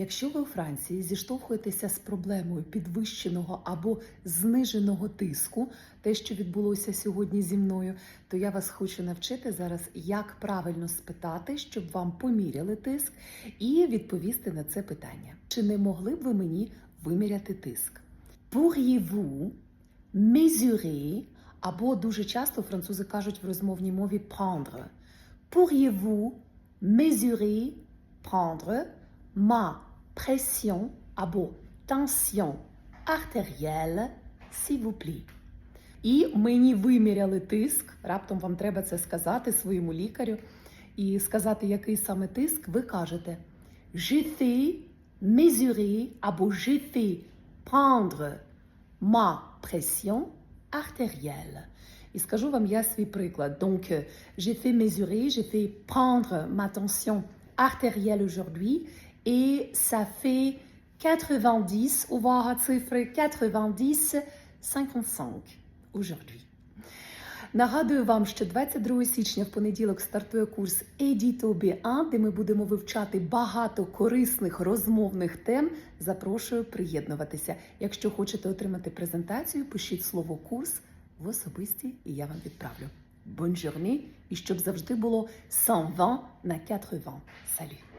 Якщо ви у Франції зіштовхуєтеся з проблемою підвищеного або зниженого тиску, те, що відбулося сьогодні зі мною, то я вас хочу навчити зараз, як правильно спитати, щоб вам поміряли тиск, і відповісти на це питання. Чи не могли б ви мені виміряти тиск? Pourriez-vous mesurer, або дуже часто французи кажуть в розмовній мові prendre. Pourriez-vous mesurer, prendre ma pression або tension artérielle, s'il vous plaît. І мені виміряли тиск. Раптом вам треба це сказати своєму лікарю і сказати, який саме тиск, ви кажете Je fais mesurer або je fais prendre ma pression artérielle. І скажу вам я свій приклад. Donc, euh, j'ai fait mesurer, j'ai fait prendre ma tension artérielle aujourd'hui et ça fait 90, увага, цифри, 90, 55 aujourd'hui. Нагадую вам, що 22 січня в понеділок стартує курс Edito B1, де ми будемо вивчати багато корисних розмовних тем. Запрошую приєднуватися. Якщо хочете отримати презентацію, пишіть слово курс в особисті, і я вам відправлю. Bonne journée, і щоб завжди було 120 на 80. Salut!